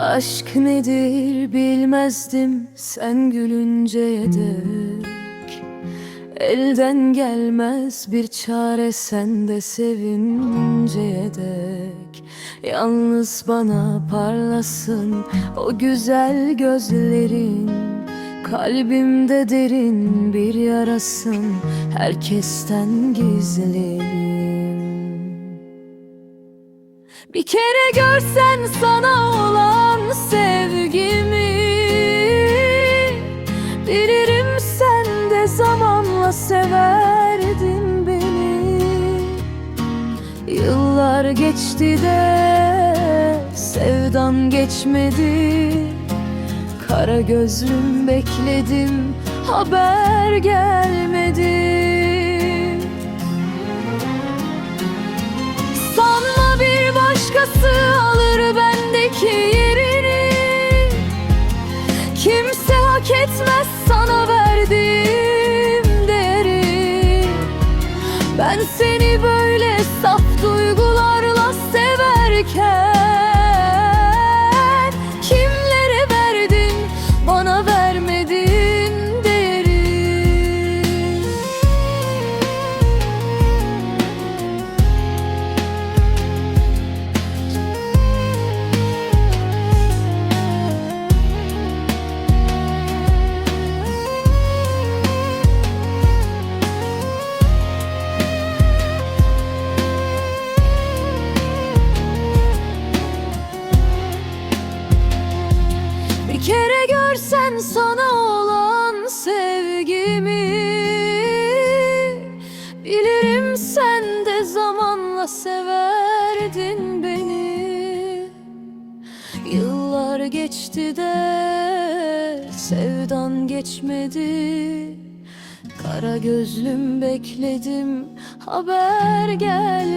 Aşk nedir bilmezdim sen gülünceye dek. Elden gelmez bir çare sende sevinceye dek. Yalnız bana parlasın o güzel gözlerin. Kalbimde derin bir yarasın herkesten gizlerim. Bir kere görsen sana olan sevgimi. Bilirim sen de zamanla severdin beni. Yıllar geçti de sevdan geçmedi. Kara gözlüm bekledim haber gelmedi. Sanma bir başkası alır bendeki Ben seni böyle saf duygularla severken görsen sana olan sevgimi Bilirim sen de zamanla severdin beni. Yıllar geçti de sevdan geçmedi. Kara gözlüm bekledim haber gelmedi